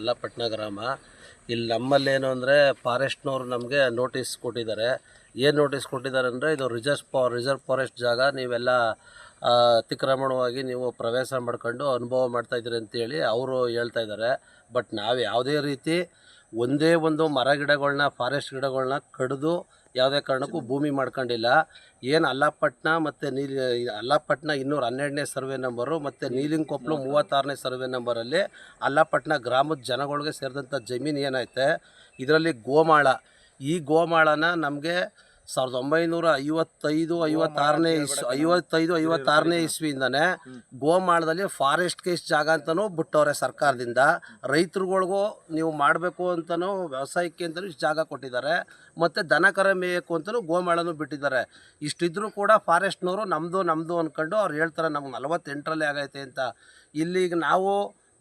ಅಲ್ಲಪಟ್ನ ಗ್ರಾಮ. ಇಲ್ಲಿ ನಮ್ಮಲ್ಲೇನು ಅಂದರೆ ಫಾರೆಸ್ಟ್ನವ್ರು ನಮಗೆ ನೋಟಿಸ್ ಕೊಟ್ಟಿದ್ದಾರೆ. ಏನು ನೋಟಿಸ್ ಕೊಟ್ಟಿದ್ದಾರೆ ಅಂದರೆ ಇದು ರಿಸರ್ವ್ ಫಾ ರಿಸರ್ವ್ ಫಾರೆಸ್ಟ್ ಜಾಗ. ನೀವೆಲ್ಲ ಅತಿಕ್ರಮಣವಾಗಿ ನೀವು ಪ್ರವೇಶ ಮಾಡ್ಕೊಂಡು ಅನುಭವ ಮಾಡ್ತಾಯಿದ್ದೀರಿ ಅಂತೇಳಿ ಅವರು ಹೇಳ್ತಾ ಇದ್ದಾರೆ. ಬಟ್ ನಾವು ಯಾವುದೇ ರೀತಿ ಒಂದೇ ಒಂದು ಮರ ಗಿಡಗಳನ್ನ ಫಾರೆಸ್ಟ್ ಗಿಡಗಳನ್ನ ಕಡಿದು ಯಾವುದೇ ಕಾರಣಕ್ಕೂ ಭೂಮಿ ಮಾಡ್ಕೊಂಡಿಲ್ಲ. ಏನು ಅಲ್ಲಾಪಟ್ನ ಮತ್ತು ನೀಲಿ, ಅಲ್ಲಾಪಟ್ನ ಇನ್ನೂರ ಹನ್ನೆರಡನೇ ಸರ್ವೆ ನಂಬರು ಮತ್ತು ನೀಲಿಂಕೊಪ್ಲು ಮೂವತ್ತಾರನೇ ಸರ್ವೆ ನಂಬರಲ್ಲಿ ಅಲ್ಲಾಪಟ್ನ ಗ್ರಾಮದ ಜನಗಳಿಗೆ ಸೇರಿದಂಥ ಜಮೀನು ಏನೈತೆ ಇದರಲ್ಲಿ ಗೋಮಾಳ. ಈ ಗೋಮಾಳನ ನಮಗೆ ಸಾವಿರದ ಒಂಬೈನೂರ ಐವತ್ತೈದು ಐವತ್ತಾರನೇ ಇಸ್ ಐವತ್ತೈದು ಐವತ್ತಾರನೇ ಇಸ್ವಿಯಿಂದನೇ ಗೋಮಾಳದಲ್ಲಿ ಫಾರೆಸ್ಟ್ ಕೇಸ್ ಜಾಗ ಅಂತಲೂ ಬಿಟ್ಟವ್ರೆ ಸರ್ಕಾರದಿಂದ. ರೈತರುಗಳಿಗೂ ನೀವು ಮಾಡಬೇಕು ಅಂತಲೂ ವ್ಯವಸಾಯಕ್ಕೆ ಅಂತಲೂ ಇಷ್ಟು ಜಾಗ ಕೊಟ್ಟಿದ್ದಾರೆ. ಮತ್ತು ದನ ಕರ ಮೇಯಬೇಕು ಅಂತಲೂ ಗೋಮಾಳನೂ ಬಿಟ್ಟಿದ್ದಾರೆ. ಇಷ್ಟಿದ್ರೂ ಕೂಡ ಫಾರೆಸ್ಟ್ನವರು ನಮ್ಮದು ನಮ್ಮದು ಅಂದ್ಕೊಂಡು ಅವ್ರು ಹೇಳ್ತಾರೆ ನಮ್ಗೆ ನಲವತ್ತೆಂಟರಲ್ಲೇ ಆಗೈತೆ ಅಂತ. ಇಲ್ಲಿಗ ನಾವು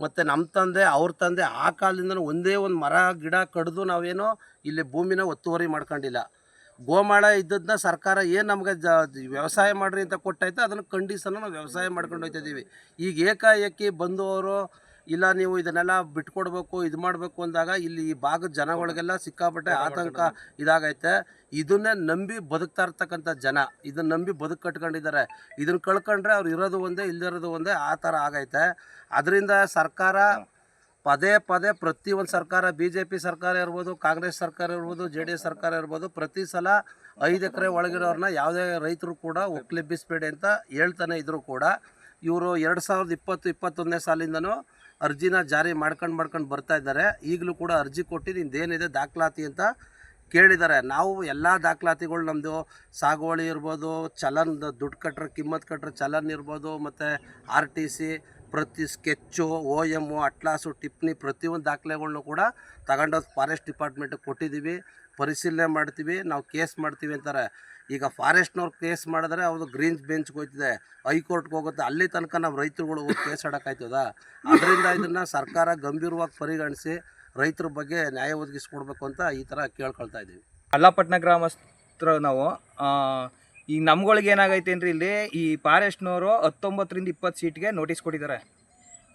ಮತ್ತು ನಮ್ಮ ತಂದೆ ಅವ್ರ ತಂದೆ ಆ ಕಾಲದಿಂದ ಒಂದೇ ಒಂದು ಮರ ಗಿಡ ಕಡಿದು ನಾವೇನೋ ಇಲ್ಲಿ ಭೂಮಿನ ಒತ್ತುವರಿ ಮಾಡ್ಕೊಂಡಿಲ್ಲ. ಗೋಮಾಳ ಇದ್ದದನ್ನ ಸರ್ಕಾರ ಏನು ನಮಗೆ ಜ ವ್ಯವಸಾಯ ಮಾಡ್ರಿ ಅಂತ ಕೊಟ್ಟೈತೆ ಅದನ್ನು ಖಂಡಿಸಲು ನಾವು ವ್ಯವಸಾಯ ಮಾಡ್ಕೊಂಡು ಹೋಗ್ತಿದ್ದೀವಿ ಈಗ ಏಕಾಏಕಿ ಬಂದವರು ಇಲ್ಲ ನೀವು ಇದನ್ನೆಲ್ಲ ಬಿಟ್ಕೊಡ್ಬೇಕು ಇದು ಮಾಡಬೇಕು ಅಂದಾಗ ಇಲ್ಲಿ ಈ ಭಾಗದ ಜನಗಳಿಗೆಲ್ಲ ಸಿಕ್ಕಾಪಟ್ಟೆ ಆತಂಕ ಇದಾಗೈತೆ. ಇದನ್ನೇ ನಂಬಿ ಬದುಕ್ತಾ ಇರ್ತಕ್ಕಂಥ ಜನ ಇದನ್ನ ನಂಬಿ ಬದುಕು ಕಟ್ಕೊಂಡಿದ್ದಾರೆ. ಇದನ್ನ ಕಳ್ಕೊಂಡ್ರೆ ಅವ್ರು ಇರೋದು ಒಂದೇ ಇಲ್ಲದಿರೋದು ಒಂದೇ ಆ ಥರ ಆಗೈತೆ. ಅದರಿಂದ ಸರ್ಕಾರ ಪದೇ ಪದೇ ಪ್ರತಿ ಒಂದು ಸರ್ಕಾರ ಬಿ ಜೆ ಪಿ ಸರ್ಕಾರ ಇರ್ಬೋದು, ಕಾಂಗ್ರೆಸ್ ಸರ್ಕಾರ ಇರ್ಬೋದು ಜೆ ಡಿ ಎಸ್ ಸರ್ಕಾರ ಇರ್ಬೋದು, ಪ್ರತಿ ಸಲ ಐದು ಎಕರೆ ಒಳಗಿರೋರನ್ನ ಯಾವುದೇ ರೈತರು ಕೂಡ ಒಕ್ಲೆಬ್ಬಿಸಬೇಡಿ ಅಂತ ಹೇಳ್ತಾನೆ ಇದ್ರು ಕೂಡ. ಇವರು ಎರಡು ಸಾವಿರದ ಇಪ್ಪತ್ತು, ಇಪ್ಪತ್ತೊಂದನೇ ಸಾಲಿಂದನೂ ಅರ್ಜಿನ ಜಾರಿ ಮಾಡ್ಕೊಂಡು ಮಾಡ್ಕೊಂಡು ಬರ್ತಾ ಇದ್ದಾರೆ. ಈಗಲೂ ಕೂಡ ಅರ್ಜಿ ಕೊಟ್ಟು ನಿಂದೇನಿದೆ ದಾಖಲಾತಿ ಅಂತ ಕೇಳಿದ್ದಾರೆ. ನಾವು ಎಲ್ಲ ದಾಖಲಾತಿಗಳು ನಮ್ಮದು ಸಾಗುವಳಿ ಇರ್ಬೋದು ಚಲನ್ ದುಡ್ಡು ಕಟ್ಟರೆ ಕಿಮ್ಮತ್ ಕಟ್ಟರೆ ಚಲನ್ ಇರ್ಬೋದು, ಮತ್ತು ಆರ್ ಟಿ ಸಿ ಪ್ರತಿ ಸ್ಕೆಚ್ಚು, ಓ ಎಮ್ಮು ಅಟ್ಲಾಸು, ಟಿಪ್ನಿ ಪ್ರತಿಯೊಂದು ದಾಖಲೆಗಳ್ನು ಕೂಡ ತಗೊಂಡೋಗಿ ಫಾರೆಸ್ಟ್ ಡಿಪಾರ್ಟ್ಮೆಂಟಿಗೆ ಕೊಟ್ಟಿದ್ದೀವಿ. ಪರಿಶೀಲನೆ ಮಾಡ್ತೀವಿ. ನಾವು ಕೇಸ್ ಮಾಡ್ತೀವಿ ಅಂತಾರೆ. ಈಗ ಫಾರೆಸ್ಟ್ನವ್ರು ಕೇಸ್ ಮಾಡಿದ್ರೆ ಅವ್ರು ಗ್ರೀನ್ಸ್ ಬೆಂಚ್ಗೆ ಹೋಗ್ತಿದೆ ಹೈಕೋರ್ಟ್ಗೆ ಹೋಗುತ್ತೆ. ಅಲ್ಲಿ ತನಕ ನಾವು ರೈತರುಗಳು ಕೇಸ್ ಆಡೋಕ್ಕಾಯ್ತದ ಅದರಿಂದ ಇದನ್ನು ಸರ್ಕಾರ ಗಂಭೀರವಾಗಿ ಪರಿಗಣಿಸಿ ರೈತರ ಬಗ್ಗೆ ನ್ಯಾಯ ಒದಗಿಸ್ಕೊಡ್ಬೇಕು ಅಂತ ಈ ಥರ ಕೇಳ್ಕೊಳ್ತಾ ಇದ್ದೀವಿ. ಅಲ್ಲಾಪಟ್ಟಣ ಗ್ರಾಮಸ್ಥರು ನಾವು ಈಗ ನಮ್ಗಳಿಗೆ ಏನಾಗೈತೆ ಅಂದ್ರೆ ಇಲ್ಲಿ, ಈ ಫಾರೆಸ್ಟ್ನವರು ಹತ್ತೊಂಬತ್ತರಿಂದ ಇಪ್ಪತ್ತು ಸೀಟ್ಗೆ ನೋಟಿಸ್ ಕೊಟ್ಟಿದ್ದಾರೆ.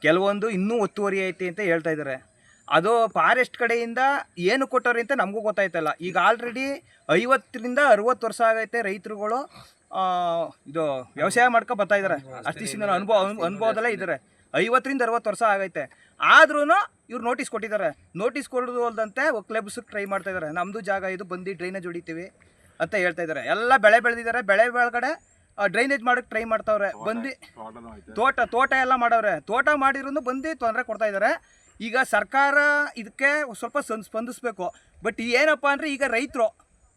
ಕೆಲವೊಂದು ಇನ್ನೂ ಒತ್ತುವರಿ ಐತಿ ಅಂತ ಹೇಳ್ತಾ ಇದ್ದಾರೆ. ಅದು ಫಾರೆಸ್ಟ್ ಕಡೆಯಿಂದ ಏನು ಕೊಟ್ಟವ್ರಿ ಅಂತ ನಮಗೂ ಗೊತ್ತಾಯ್ತಲ್ಲ. ಈಗ ಆಲ್ರೆಡಿ ಐವತ್ತರಿಂದ ಅರುವತ್ತು ವರ್ಷ ಆಗೈತೆ ರೈತರುಗಳು ಇದು ವ್ಯವಸಾಯ ಮಾಡ್ಕೊ ಬರ್ತಾ ಇದ್ದಾರೆ. ಅಷ್ಟಿಷ್ಟು ಅನುಭವ, ಅನು- ಅನುಭವದಲ್ಲೇ ಇದ್ದಾರೆ. ಐವತ್ತರಿಂದ ಅರವತ್ತು ವರ್ಷ ಆಗೈತೆ. ಆದ್ರೂ ಇವ್ರು ನೋಟಿಸ್ ಕೊಟ್ಟಿದ್ದಾರೆ. ನೋಟಿಸ್ ಕೊಡೋದು ಅಲ್ದಂತೆ ಒಕ್ಲೆಬ್ಸಕ್ಕೆ ಟ್ರೈ ಮಾಡ್ತಾ ಇದ್ದಾರೆ. ನಮ್ಮದು ಜಾಗ ಇದು, ಬಂದು ಡ್ರೈನೇಜ್ ಹೊಡಿತೀವಿ. ಅಂತ ಹೇಳ್ತಾ ಇದ್ದಾರೆ. ಎಲ್ಲ ಬೆಳೆ ಬೆಳೆದಿದ್ದಾರೆ. ಬೆಳೆ ಒಳಗಡೆ ಡ್ರೈನೇಜ್ ಮಾಡೋಕ್ಕೆ ಟ್ರೈ ಮಾಡ್ತಾವ್ರೆ. ಬಂದು ತೋಟ ತೋಟ ಎಲ್ಲ ಮಾಡವ್ರೆ. ತೋಟ ಮಾಡಿರೋನು ಬಂದು ತೊಂದರೆ ಕೊಡ್ತಾ ಇದಾರೆ ಈಗ ಸರ್ಕಾರ ಇದಕ್ಕೆ ಸ್ವಲ್ಪ ಸನ್ ಸ್ಪಂದಿಸ್ಬೇಕು. ಬಟ್ ಏನಪ್ಪ ಅಂದರೆ ಈಗ ರೈತರು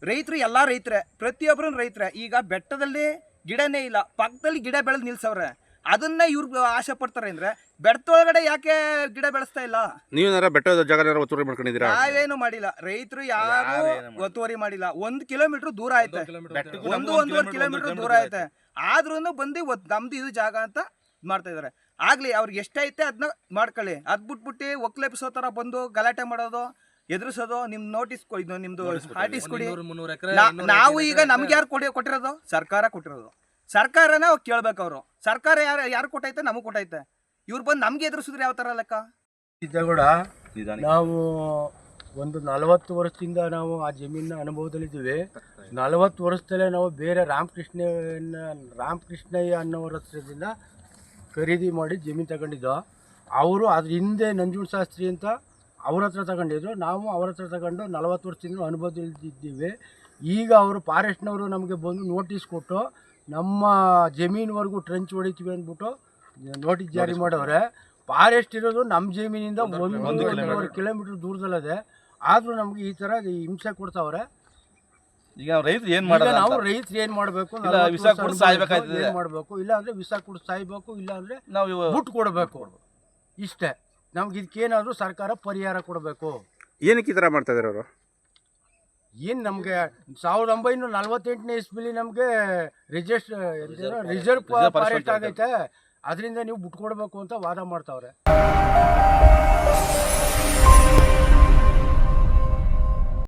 ರೈತರು ಎಲ್ಲ ರೈತರೇ ಪ್ರತಿಯೊಬ್ಬರು ರೈತರೇ. ಈಗ ಬೆಟ್ಟದಲ್ಲಿ ಗಿಡನೇ ಇಲ್ಲ. ಪಕ್ಕದಲ್ಲಿ ಗಿಡ ಬೆಳೆದು ನಿಲ್ಸವ್ರೆ. ಅದನ್ನ ಇವ್ರು ಆಶೆ ಪಡ್ತಾರೆ ಅಂದ್ರೆ ಬೆಟ್ಟದೊಳಗಡೆ ಯಾಕೆ ಗಿಡ ಬೆಳೆಸ್ತಾ ಇಲ್ಲ? ನೀವೇನಾರ ಬೆಟ್ಟದ ಜಾಗ ಒತ್ತುವರಿ ಮಾಡ್ಕೊಂಡಿದ್ದೀರಾ? ನಾವೇನು ಮಾಡಿಲ್ಲ. ರೈತರು ಯಾರು ಒತ್ತುವರಿ ಮಾಡಿಲ್ಲ. ಒಂದ್ ಕಿಲೋಮೀಟರ್ ದೂರ ಐತೆ ಒಂದು ಒಂದೂವರೆ ಕಿಲೋಮೀಟರ್ ದೂರ ಐತೆ ಆದ್ರೂ ಬಂದು ಒತ್- ನಮ್ದು ಇದು ಜಾಗ ಅಂತ ಮಾಡ್ತಾ ಇದಾರೆ. ಆಗ್ಲಿ ಅವ್ರಿಗೆ ಎಷ್ಟೈತೆ ಅದನ್ನ ಮಾಡ್ಕೊಳ್ಳಿ. ಅದ್ ಬಿಟ್ಬಿಟ್ಟು ಒಕ್ಲೆಪ್ಸೋ ತರ ಬಂದು ಗಲಾಟೆ ಮಾಡೋದು ಎದುರಿಸೋದು ನಿಮ್ ನೋಟಿಸ್ ಇದು ನಿಮ್ದು ಆರ್ಟಿಸ್ ಕೊಡಿ. ನಾವು ಈಗ ನಮ್ಗೆ ಯಾರು ಕೊಡಿ ಕೊಟ್ಟಿರೋದು? ಸರ್ಕಾರ ಕೊಟ್ಟಿರೋದು. ಸರ್ಕಾರನ ಕೇಳ್ಬೇಕು ಅವರು. ಸರ್ಕಾರ ಯಾರು ಯಾರು ಕೊಟ್ಟೈತೆ? ನಮಗೆ ಕೊಟ್ಟೈತೆ. ಇವ್ರು ಬಂದು ನಮ್ಗೆ ಎದುರಿಸಿದ್ರೆ ಯಾವ ಥರ ಲೆಕ್ಕ? ಸಿದ್ದೇಗೌಡ ನಾವು ಒಂದು ನಲವತ್ತು ವರ್ಷದಿಂದ ನಾವು ಆ ಜಮೀನಿನ ಅನುಭವದಲ್ಲಿದ್ದೀವಿ. ನಲವತ್ತು ವರ್ಷದಲ್ಲೇ ನಾವು ಬೇರೆ ರಾಮಕೃಷ್ಣ ರಾಮಕೃಷ್ಣಯ್ಯ ಅನ್ನೋರ ಹತ್ರದಿಂದ ಖರೀದಿ ಮಾಡಿ ಜಮೀನು ತಗೊಂಡಿದ್ದು ಅವರು ಅದ್ರ ಹಿಂದೆ ನಂಜುಂಡ ಶಾಸ್ತ್ರಿ ಅಂತ ಅವ್ರ ಹತ್ರ ತಗೊಂಡಿದ್ರು. ನಾವು ಅವ್ರ ಹತ್ರ ತಗೊಂಡು ನಲವತ್ತು ವರ್ಷದಿಂದ ಅನುಭವದಲ್ಲಿದ್ದೀವಿ. ಈಗ ಅವರು ಫಾರೆಸ್ಟ್ನವರು ನಮಗೆ ಬಂದು ನೋಟಿಸ್ ಕೊಟ್ಟು ನಮ್ಮ ಜಮೀನ್ವರೆಗೂ ಟ್ರೆಂಚ್ ಹೊಡಿತೀವಿ ಅಂದ್ಬಿಟ್ಟು ನೋಟಿಸ್ ಜಾರಿ ಮಾಡವ್ರೆ ಫಾರೆಸ್ಟ್ ಇರೋದು ನಮ್ಮ ಜಮೀನಿಂದ ಒಂದು ಒಂದೂವರೆ ಕಿಲೋಮೀಟರ್. ದೂರದಲ್ಲದೆ ಆದರೂ ನಮಗೆ ಈ ಥರ ಹಿಂಸೆ ಕೊಡ್ತಾವ್ರೆ. ಈಗ ರೈತರು ಏನು ಮಾಡೋದು ನಾವು? ರೈತರು ಏನು ಮಾಡಬೇಕು? ಇಲ್ಲ, ವಿಷ ಕುಡ್ದು ಸಾಯ್ಬೇಕಾಗ್ತದೆ. ಏನ್ ಮಾಡ್ಬೇಕು? ಇಲ್ಲ ಅಂದರೆ ವಿಷ ಕುಡಿದು ಸಾಯ್ಬೇಕು ಇಲ್ಲ ಅಂದ್ರೆ ನಾವು ಬುಟ್ ಕೊಡಬೇಕು. ಇಷ್ಟೇ. ನಮ್ಗೆ ಇದಕ್ಕೇನಾದರೂ ಸರ್ಕಾರ ಪರಿಹಾರ ಕೊಡಬೇಕು. ಏನಕ್ಕೆ ಈ ಥರ ಮಾಡ್ತಾ ಇದ್ದಾರೆ ಅವರು? ಏನು ನಮಗೆ ಸಾವಿರದ ಒಂಬೈನೂರ ನಲ್ವತ್ತೆಂಟನೇ ಇಸ್ಬಿಲಿ ನಮಗೆ ರಿಜಿಸ್ಟರ್ ರಿಸರ್ವ್ ಫಾರೆಸ್ಟ್ ಆಗೈತೆ. ಅದರಿಂದ ನೀವು ಬಿಟ್ಕೊಡ್ಬೇಕು ಅಂತ ವಾದ ಮಾಡ್ತಾವ್ರೆ.